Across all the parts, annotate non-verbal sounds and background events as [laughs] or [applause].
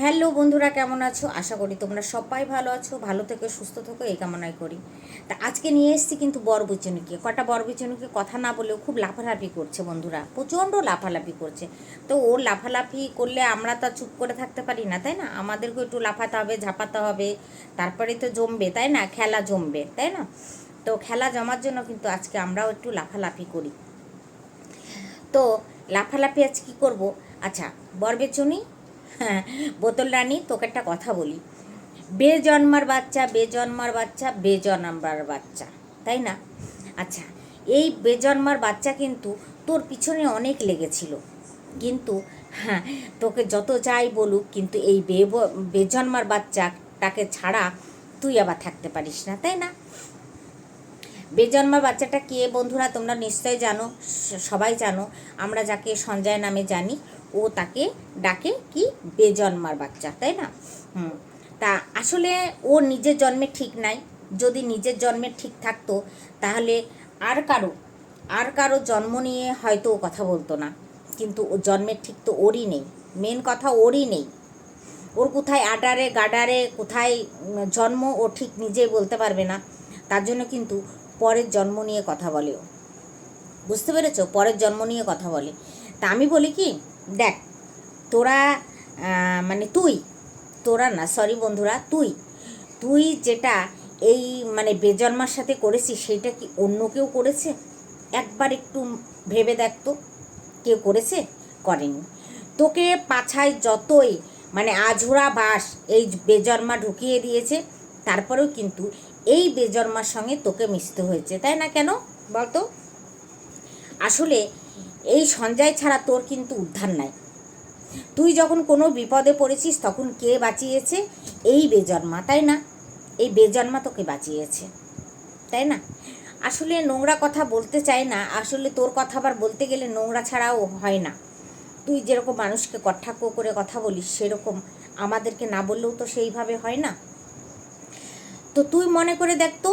Hello বন্ধুরা, কেমন আছো? আশা করি তোমরা সবাই ভালো আছো, ভালো থেকে, সুস্থ থেকো, এই কামনাই করি। তা আজকে নিয়ে এসেছি কিন্তু বরবিচনুকে। কটা বরবিচনুকে কথা না বলেও খুব লাফালাফি করছে বন্ধুরা, প্রচণ্ড লাফালাফি করছে। তো ওর লাফালাফি করলে আমরা তো চুপ করে থাকতে পারি না, তাই না? আমাদেরকেও একটু লাফাতে হবে, ঝাপাতে হবে, তারপরে তো জমবে, তাই না? খেলা জমবে, তাই না? তো খেলা জমার জন্য কিন্তু আজকে আমরাও একটু লাফালাফি করি। তো লাফালাফি আজ কী করব? আচ্ছা বরবেচনি হ্যাঁ বোতল রানী, তোকে একটা কথা বলি। বেজন্মার বাচ্চা বেজন্মার বাচ্চা বেজন্মার বাচ্চা, তাই না? আচ্ছা এই বেজন্মার বাচ্চা কিন্তু তোর পিছনে অনেক লেগেছিল। কিন্তু হ্যাঁ তোকে যত যাই বলুক, কিন্তু এই বে বেজন্মার বাচ্চাটাকে ছাড়া তুই আবার থাকতে পারিস না, তাই না? বেজন্মার বাচ্চাটা কে বন্ধুরা, তোমরা নিশ্চয়ই জানো সবাই জানো। আমরা যাকে সঞ্জয় নামে জানি ও তাকে ডাকে কি? বেজন্মার বাচ্চা, তাই না? হুম। তা আসলে ও নিজের জন্মে ঠিক নাই। যদি নিজের জন্মে ঠিক থাকতো, তাহলে আর কারও আর কারও জন্ম নিয়ে হয়তো ও কথা বলতো না। কিন্তু ও জন্মের ঠিক তো ওরই নেই। মেন কথা ওরই নেই। ওর কোথায় আডারে গাডারে কোথায় জন্ম, ও ঠিক নিজেই বলতে পারবে না। তার জন্য কিন্তু পরের জন্ম নিয়ে কথা বলে ও। বুঝতে পেরেছ? পরের জন্ম নিয়ে কথা বলে। তা আমি বলি কি দেখ, তোরা মানে তুই, তোরা না সরি বন্ধুরা, তুই তুই যেটা এই মানে বেজন্মার সাথে করেছিস, সেটা কি অন্য কেউ করেছে? একবার একটু ভেবে দেখ তো, কেউ করেছে? করেনি। তোকে পাছায় যতই মানে আঝোরা বাস এই বেজন্মা ঢুকিয়ে দিয়েছে, তারপরেও কিন্তু এই বেজন্মার সঙ্গে তোকে মিশতে হয়েছে, তাই না কেন? বলতো? আসলে এই সঞ্জয় ছাড়া তোর কিন্তু উদ্ধার নাই। তুই যখন কোনো বিপদে পড়েছিস, তখন কে বাঁচিয়েছে? এই বেজন্মা, তাই না? এই বেজন্মা তোকে বাঁচিয়েছে, তাই না? আসলে নোংরা কথা বলতে চাই না, আসলে তোর কথা আবার বলতে গেলে নোংরা ছাড়াও হয় না। তুই যেরকম মানুষকে কটাক্ষ করে কথা বলিস, সেরকম আমাদেরকে না বললেও তো সেইভাবে হয় না। তো তুই মনে করে দেখ তো,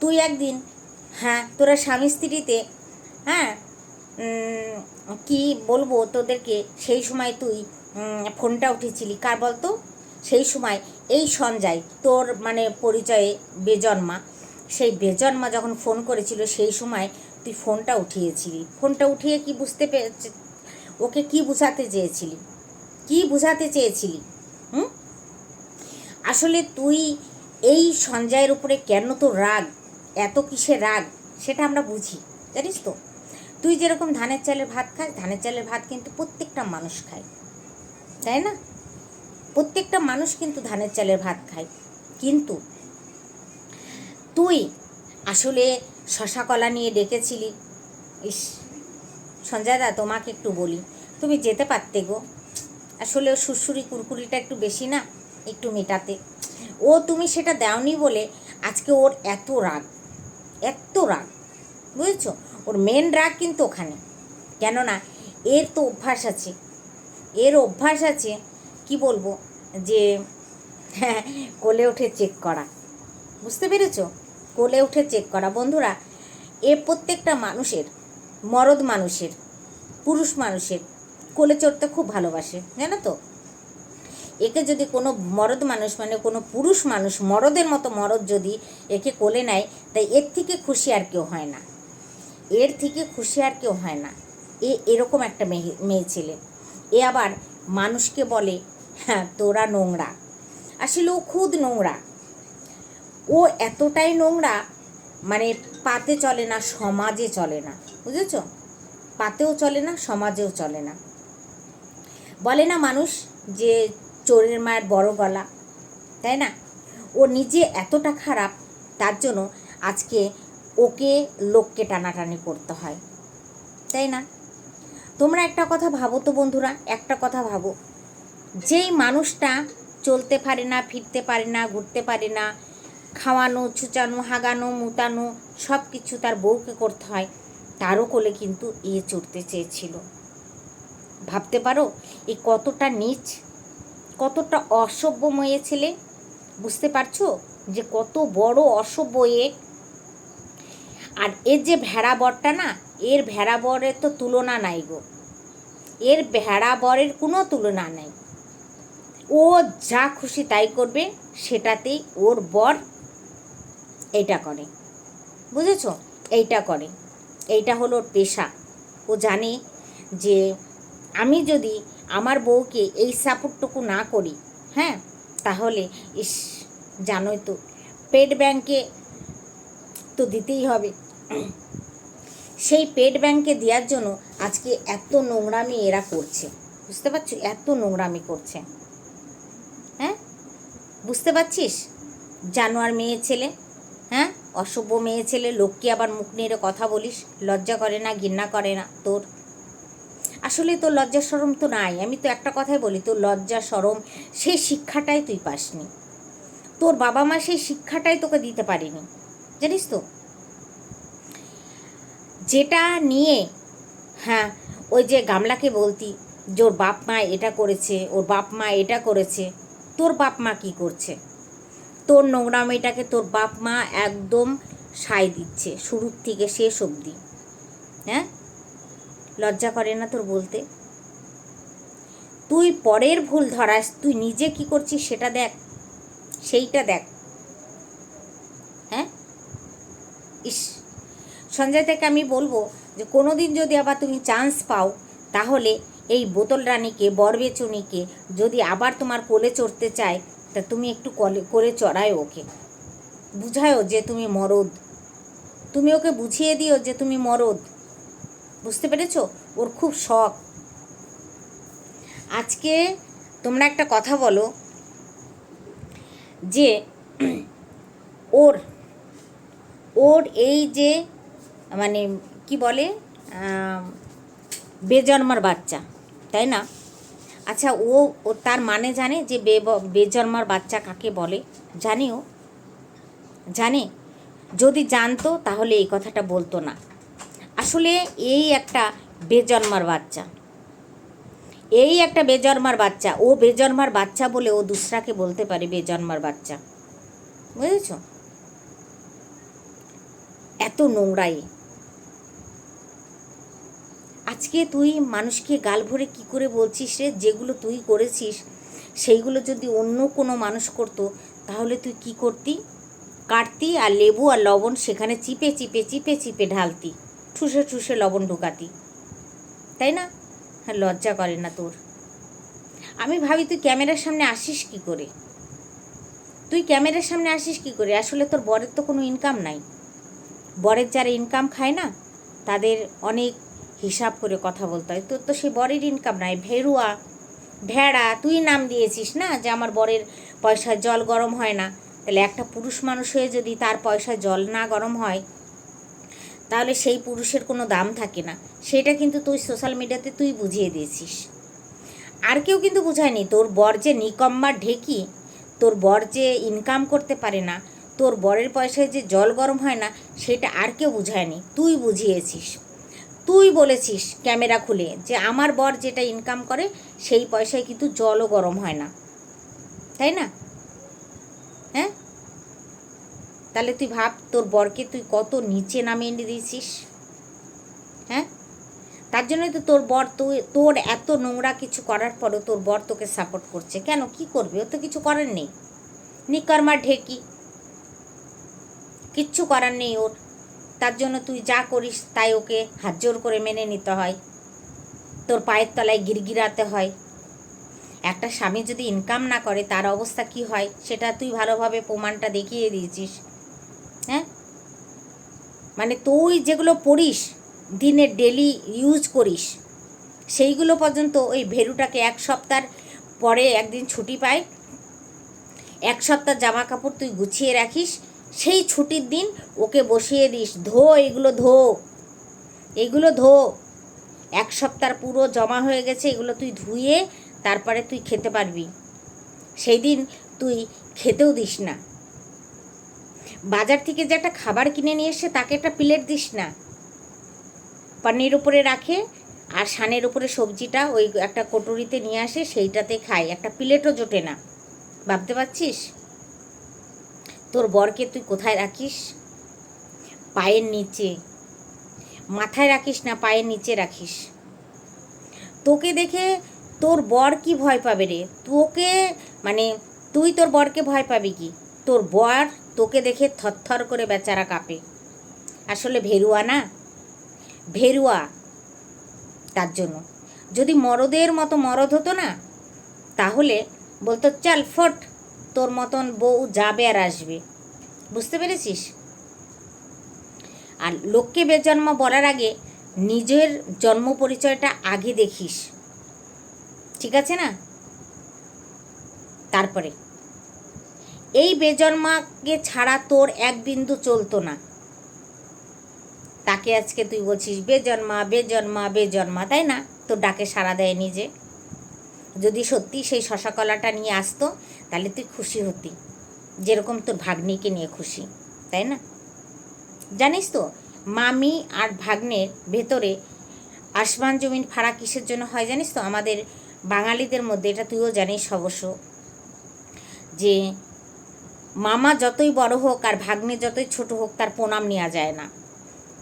তুই একদিন হ্যাঁ তোরা স্বামী স্ত্রীতে হ্যাঁ কি বলব তোদেরকে? সেই সময় তুই ফোনটা উঠেছিলি। কার বলতো? সেই সময় এই সঞ্জয়, তোর মানে পরিচয়ে বেজন্মা। সেই বেজন্মা যখন ফোন করেছিল, সেই সময় তুই ফোনটা উঠিয়েছিলি। ফোনটা উঠিয়ে কি বুঝতে পে ওকে কি বুঝাতে চেয়েছিলি? কি বুঝাতে চেয়েছিলি? হুম? আসলে তুই এই সঞ্জয়ের উপরে কেন তো রাগ? এত কিসের রাগ? সেটা আমরা বুঝি। জানিস তো? তুই যেরকম ধানের চালের ভাত খাস, ধানের চালের ভাত কিন্তু প্রত্যেকটা মানুষ খায়। তাই না? প্রত্যেকটা মানুষ কিন্তু ধানের চালের ভাত খায়। কিন্তু তুই আসলে শশা কলা নিয়ে ডেকেছিলি? ইস, সঞ্জয় দা, তোমাকে একটু বলি, তুমি যেতে পারতে গো। আসলে সুরসুরি কুরকুরিটা একটু বেশি না, একটু মেটাতে। ও তুমি সেটা দাওনি বলে আজকে ওর এত রাগ এত রাগ, বুঝেছ? ওর মেন রাগ কিন্তু ওখানে। কেননা এর তো অভ্যাস আছে। এর অভ্যাস আছে, কি বলব, যে [laughs] কোলে উঠে চেক করা। বুঝতে পেরেছ? কোলে উঠে চেক করা। বন্ধুরা, এ প্রত্যেকটা মানুষের, মরদ মানুষের, পুরুষ মানুষের কোলে চড়তে খুব ভালোবাসে, জানো তো? একে যদি কোনো মরদ মানুষ মানে কোনো পুরুষ মানুষ, মরদের মতো মরদ যদি একে কোলে নেয়, তাই এর থেকে খুশি আর কেউ হয় না। এর থেকে খুশি আর কেউ হয় না। এ এরকম একটা মেয়ে মেয়ে ছেলে। এ আবার মানুষকে বলে হ্যাঁ তোরা নোংরা। আসলে ও খুদ নোংরা। ও এতটাই নোংরা মানে পাতে চলে না, সমাজে চলে না। বুঝেছ? পাতেও চলে না, সমাজেও চলে না। বলে না মানুষ যে চোরের মায়ের বড় গলা? তাই না? ও নিজে এতটা খারাপ, তার জন্য আজকে ওকে লোককে টানাটানি করতে হয়, তাই না? তোমরা একটা কথা ভাবো তো বন্ধুরা, একটা কথা ভাবো। যেই মানুষটা চলতে পারে না, ফিরতে পারে না, ঘুরতে পারে না, খাওয়ানো, ছুচানো, হাগানো মুতানো সব কিছু তার বউকে করতে হয়, তারও কোলে কিন্তু এ চড়তে চেয়েছিল। ভাবতে পারো, এ কতটা নিচ, কতটা অসভ্য ময়ে ছেলে, বুঝতে পারছ? যে কত বড় অসভ্য এ আর এর যে ভেড়া বরটা না, এর ভেড়া বরের তো তুলনা নাই গো। এর ভেড়া বরের কোনো তুলনা নাই। ও যা খুশি তাই করবে, সেটাতেই ওর বর এইটা করে। বুঝেছ? এইটা করে। এইটা হলো পেশা। ও জানে যে আমি যদি আমার বউকে এই সাপোর্টটুকু না করি হ্যাঁ তাহলে ইস, জানোই তো, পেট ব্যাংকে তো দিতেই হবে। সেই পেট ব্যাংকে দেওয়ার জন্য আজকে এত নোংরামি এরা করছে। বুঝতে পারছ? এত নোংরামি করছে। হ্যাঁ? বুঝতে পারছিস? জানোয়ার মেয়ে ছেলে। হ্যাঁ? অসভ্য মেয়ে ছেলে। লোককে আবার মুখ নেড়ে কথা বলিস। লজ্জা করে না, ঘৃণা করে না তোর? আসলে তোর লজ্জা সরম তো নাই। আমি তো একটা কথাই বলি, তোর লজ্জা সরম সেই শিক্ষাটাই তুই পাসনি। তোর বাবা মা সেই শিক্ষাটাই তোকে দিতে পারেনি। জানিস তো? যেটা নিয়ে হ্যাঁ ওই যে গামলাকে বলতি, যে ওর বাপ মা এটা করেছে, ওর বাপ মা এটা করেছে, তোর বাপ মা কি করছে? তোর নোংরামিটাকে তোর বাপ মা একদম সায় দিচ্ছে, শুরুর থেকে শেষ অবধি। হ্যাঁ? লজ্জা করে না তোর বলতে? তুই পরের ভুল ধরাস, তুই নিজে কি করছিস সেটা দেখ, সেইটা দেখ হ্যাঁ ইস। সঞ্জয় থেকে আমি বলব যে কোনো দিন যদি আবার তুমি চান্স পাও, তাহলে এই বোতল রানীকে, বরবেচুনিকে যদি আবার তোমার কোলে চড়তে চায়, তা তুমি একটু কলে করে চড়ায় ওকে। বুঝায়ও যে তুমি মরদ। তুমি ওকে বুঝিয়ে দিও যে তুমি মরদ। বুঝতে পেরেছ? ওর খুব শখ। আজকে তোমরা একটা কথা বলো যে [clears throat] ওর ওর এই যে মানে কি বলে বেজন্মার বাচ্চা, তাই না? আচ্ছা ও ও তার মানে জানে যে বে, বেজন্মার বাচ্চা কাকে বলে? জানিও? জানে? যদি জানতো, তাহলে এই কথাটা বলতো না। আসলে এই একটা বেজন্মার বাচ্চা। এই একটা বেজন্মার বাচ্চা। ও বেজন্মার বাচ্চা বলে ও দুসরাকে বলতে পারে বেজন্মার বাচ্চা। বুঝেছ? নোংরাই। আজকে তুই মানুষকে গাল ভরে কি করে বলছিস রে? যেগুলো তুই করেছিস, সেইগুলো যদি অন্য কোনো মানুষ করতো, তাহলে তুই কি করতি? কাটতি আর লেবু আর লবণ সেখানে চিপে চিপে চিপে চিপে ঢালতি। ঠুসে ঠুসে লবণ ঢোকাতি। তাই না? হ্যাঁ লজ্জা করে না তোর। আমি ভাবি তুই ক্যামেরার সামনে আসিস কি করে? তুই ক্যামেরার সামনে আসিস কি করে? আসলে তোর বরের তো কোনো ইনকাম নাই। বরের যারা ইনকাম খায় না, তাদের অনেক হিসাব করে কথা বলতে হয়। তোর তো সে বরের ইনকাম নাই। ভেরুয়া ভেড়া, তুই নাম দিয়েছিস না যে আমার বরের পয়সায় জল গরম হয় না? তাহলে একটা পুরুষ মানুষ হয়ে যদি তার পয়সায় জল না গরম হয়, তাহলে সেই পুরুষের কোনো দাম থাকে না। সেটা কিন্তু তুই সোশ্যাল মিডিয়াতে তুই বুঝিয়ে দিয়েছিস। আর কেউ কিন্তু বুঝায়নি। তোর বর যে নিকম্মা ঢেকি, তোর বর যে ইনকাম করতে পারে না তোর বরের পয়সায় যে জল গরম হয় না, সেটা আর কেউ বুঝায়নি। তুই বুঝিয়েছিস। তুই বলেছিস ক্যামেরা খুলে যে আমার বর যেটা ইনকাম করে, সেই পয়সায় কিন্তু জলও গরম হয় না। তাই না? হ্যাঁ? তাহলে তুই ভাব, তোর বরকে তুই কত নিচে নামিয়ে দিয়েছিস? হ্যাঁ? তার জন্যই তো তোর বর তুই, তোর এত নোংরা কিছু করার পরও তোর বর তোকে সাপোর্ট করছে। কেন? কি করবে? ও তো কিছু করার নেই। নিকর্মা ঢেকি। কিচ্ছু করার নেই ওর। তার জন্য তুই যা করিস তাই ওকে হাত জোর করে মেনে নিতে হয়। তোর পায়ের তলায় গিরগিরাতে হয়। একটা স্বামী যদি ইনকাম না করে, তার অবস্থা কি হয় সেটা তুই ভালোভাবে প্রমাণটা দেখিয়ে দিয়েছিস। হ্যাঁ? মানে তুই যেগুলো পড়িস, দিনে ডেলি ইউজ করিস, সেইগুলো পর্যন্ত ওই ভেরুটাকে এক সপ্তাহ পরে একদিন ছুটি পায়। এক সপ্তাহ জামা কাপড় তুই গুছিয়ে রাখিস সেই ছুটির দিন ওকে বসিয়ে দিস। ধো, এগুলো ধো। এগুলো ধো। এক সপ্তাহ পুরো জমা হয়ে গেছে, এগুলো তুই ধুয়ে তারপরে তুই খেতে পারবি। সেই দিন তুই খেতেও দিস না। বাজার থেকে যে একটা খাবার কিনে নিয়ে এসে তাকে একটা প্লেট দিস না। পানির উপরে রাখে আর সানের উপরে সবজিটা ওই একটা কটুরিতে নিয়ে আসে, সেইটাতে খায়। একটা প্লেটও জোটে না। ভাবতে পারছিস? তোর বরকে তুই কোথায় রাখিস? পায়ের নিচে। মাথায় রাখিস না, পায়ের নিচে রাখিস। তোকে দেখে তোর বর কি ভয় পাবে রে? তোকে মানে তুই তোর বরকে ভয় পাবি কি? তোর বর তোকে দেখে থরথর করে বেচারা কাঁপে। আসলে ভেরুয়া না? ভেরুয়া তার জন্য। যদি মরদের মতো মরদ হতো না, তাহলে বলতো, চল, ফট তোর মতন বউ যাবে আর আসবে। বুঝতে পেরেছিস? আর লোককে বেজন্ম বলার আগে নিজের জন্ম পরিচয়টা আগে দেখিস। ঠিক আছে না? তারপরে, এই বেজন্মাকে ছাড়া তোর এক বিন্দু চলতো না। তাকে আজকে তুই বলছিস, বেজন্মা বেজন্মা বেজন্মা। তাই না? তোর ডাকে সাড়া দেয় নিজে। যদি সত্যি সেই শশা কলাটা নিয়ে আসতো, তাহলে তুই খুশি হতি। যেরকম তোর ভাগ্নিকে নিয়ে খুশি, তাই না? জানিস তো, মামি আর ভাগ্নের ভেতরে আসমান জমিন ফাড়া কিসের জন্য হয় জানিস তো? আমাদের বাঙালিদের মধ্যে, এটা তুইও জানিস অবশ্য, যে মামা যতই বড় হোক আর ভাগ্নে যতই ছোট হোক, তার প্রণাম নেওয়া যায় না।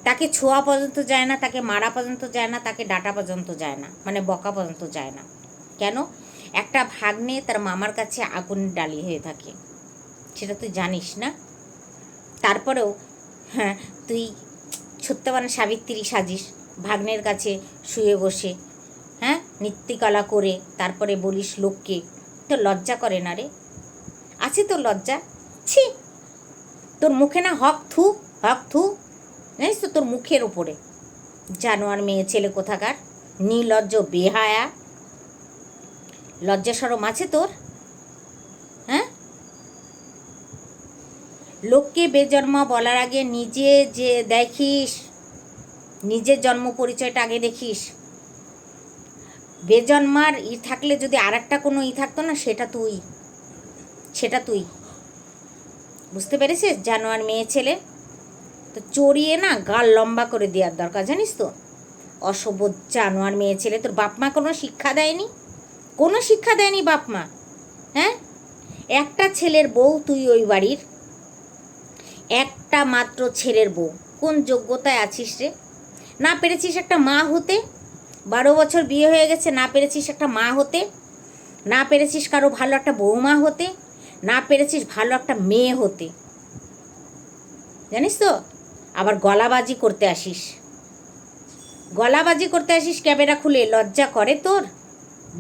তাকে ছোঁয়া পর্যন্ত যায় না, তাকে মারা পর্যন্ত যায় না, তাকে ডাটা পর্যন্ত যায় না মানে বকা পর্যন্ত যায় না। কেন? একটা ভাগ্নে তার মামার কাছে আগুন ডালি হয়ে থাকে। সেটা তুই জানিস না? তারপরেও হ্যাঁ তুই সত্যবান সাবিত্রী সাজিস, ভাগ্নের কাছে শুয়ে বসে হ্যাঁ নৃত্যকলা করে তারপরে বলিস লোককে, তো লজ্জা করে না রে? আছে তোর লজ্জা? ছি! তোর মুখে না হক থু হক থু। জানিস তো তোর মুখের ওপরে জানোয়ার মেয়ে ছেলে কোথাকার? নির্লজ্জ, বেহায়া লজ্জা সরম আছে তোর? হ্যাঁ? লোককে বেজন্মা বলার আগে নিজে যে দেখিস, নিজের জন্ম পরিচয়টা আগে দেখিস। বেজন্মার ই থাকলে যদি আর একটা কোনো ই থাকতো না, সেটা তুই। সেটা তুই। বুঝতে পেরেছিস? জানোয়ার মেয়ে ছেলে? তো চড়িয়ে না গাল লম্বা করে দেওয়ার দরকার, জানিস তো? অসভ্য জানোয়ার মেয়ে ছেলে, তোর বাপ মা কোনো শিক্ষা দেয়নি? কোনো শিক্ষা দেয়নি বাপ মা হ্যাঁ? একটা ছেলের বউ তুই ওই বাড়ির, একটা মাত্র ছেলের বউ, কোন যোগ্যতায় আছিস রে? না পেরেছিস একটা মা হতে? বারো বছর বিয়ে হয়ে গেছে, না পেরেছিস একটা মা হতে? না পেরেছিস কারও ভালো একটা বৌমা হতে? না পেরেছিস ভালো একটা মেয়ে হতে? জানিস তো? আবার গলাবাজি করতে আসিস। গলাবাজি করতে আসিস, ক্যামেরা খুলে, লজ্জা করে তোর?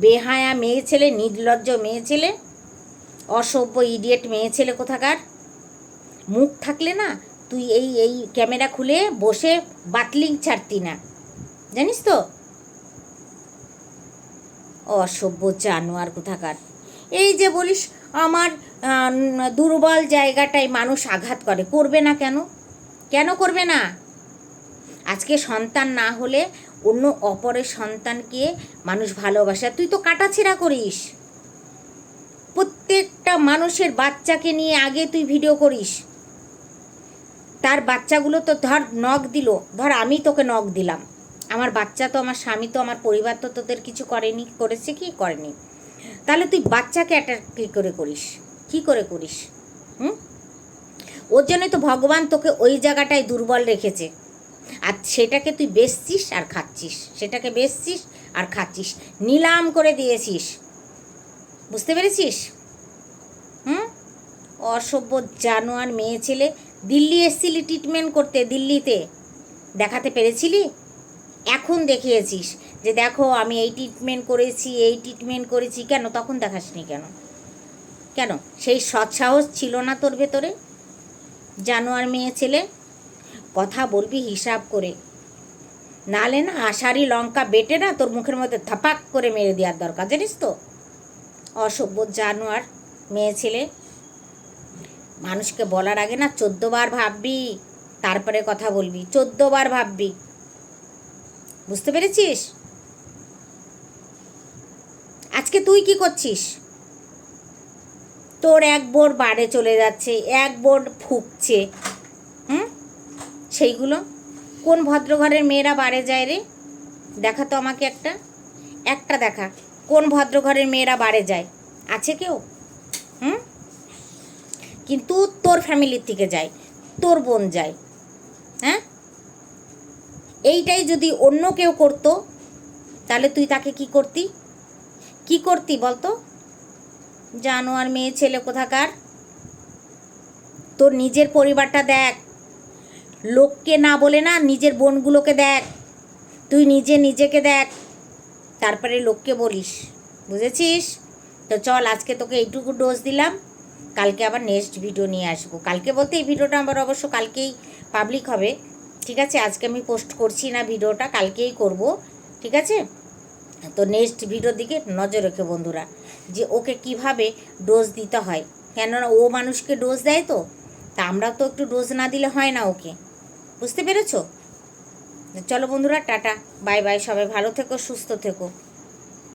বেহায়া মেয়ে ছেলে, নির্লজ্জ মেয়ে ছেলে, অসভ্য ইডিয়েট মেয়ে ছেলে কোথাকার? মুখ থাকলে না তুই এই এই ক্যামেরা খুলে বসে বাতলিং ছাড়তি না। জানিস তো? অসভ্য জানোয়ার কোথাকার। এই যে বলিস আমার দুর্বল জায়গাটায় মানুষ আঘাত করে, করবে না কেন? কেন করবে না? আজকে সন্তান না হলে অন্য অপরের সন্তানকে মানুষ ভালোবাসে। তুই তো কাটাছেড়া করিস। প্রত্যেকটা মানুষের বাচ্চাকে নিয়ে আগে তুই ভিডিও করিস। তার বাচ্চাগুলো তো ধর নখ দিল। ধর আমি তোকে নখ দিলাম। আমার বাচ্চা তো, আমার স্বামী তো, আমার পরিবার তো তোদের কিছু করেনি, করেছে কি? করেনি। তাহলে তুই বাচ্চাকে অ্যাটাক কী করে করিস? কি করে করিস? হুম? ওর জন্যই তো ভগবান তোকে ওই জায়গাটায় দুর্বল রেখেছে। আর সেটাকে তুই বেচছিস আর খাচ্ছিস। সেটাকে বেচছিস আর খাচ্ছিস। নিলাম করে দিয়েছিস। বুঝতে পেরেছিস? হুম? অসভ্য জানোয়ার মেয়ে ছেলে, দিল্লি এসছিলি ট্রিটমেন্ট করতে দিল্লিতে? দেখাতে পেরেছিলি? এখন দেখিয়েছিস যে দেখো আমি এই ট্রিটমেন্ট করেছি, এই ট্রিটমেন্ট করেছি। কেন? তখন দেখাসনি কেন? কেন? সেই সৎসাহস ছিল না তোর ভেতরে? জানোয়ার মেয়ে ছেলে কথা বলবি হিসাব করে। নালে না আষাঢ়ি লঙ্কা বেটে না তোর মুখের মধ্যে থাপাক করে মেরে দেওয়ার দরকার, জানিস তো? অসভ্য জানোয়ার, মেয়ে ছেলে। মানুষকে বলার আগে না চোদ্দবার ভাববি, তারপরে কথা বলবি চোদ্দবার ভাববি। বুঝতে পেরেছিস? আজকে তুই কি করছিস? তোর এক বোর বাড়ে চলে যাচ্ছে, এক বোর ফুকছে, হুম? সেইগুলো। কোন ভদ্রঘরের মেয়েরা বাড়ে যায় রে? দেখা তো আমাকে একটা। একটা দেখা। কোন ভদ্রঘরের মেয়েরা বাড়ে যায়? আছে কেউ? হুম? কিন্তু তোর ফ্যামিলির থেকে যায়। তোর বোন যায়। হ্যাঁ? এইটাই যদি অন্য কেউ করতো, তাহলে তুই তাকে কি করতি? কি করতি বলতো? জানো আর মেয়ে, ছেলে কোথাকার? তোর নিজের পরিবারটা দেখ। লোককে না বলে না, নিজের বোনগুলোকে দেখ। তুই নিজে নিজেকে দেখ। তারপরে লোককে বলিস। বুঝেছিস? তো চল, আজকে তোকে এইটুকু ডোজ দিলাম। কালকে আবার নেক্সট ভিডিও নিয়ে আসব। কালকে বলতে এই ভিডিওটা আমার অবশ্য কালকেই পাবলিক হবে। ঠিক আছে? আজকে আমি পোস্ট করছি না ভিডিওটা কালকেই করব। ঠিক আছে? তো নেক্সট ভিডিওর দিকে নজর রেখে বন্ধুরা, যে ওকে কীভাবে ডোজ দিতে হয়। কেননা ও মানুষকে ডোজ দেয় তো। তা আমরা তো একটু ডোজ না দিলে হয় না ওকে। বুঝতে পেরেছ? চলো বন্ধুরা টাটা। বাই বাই সবাই ভালো থেকো সুস্থ থেকো।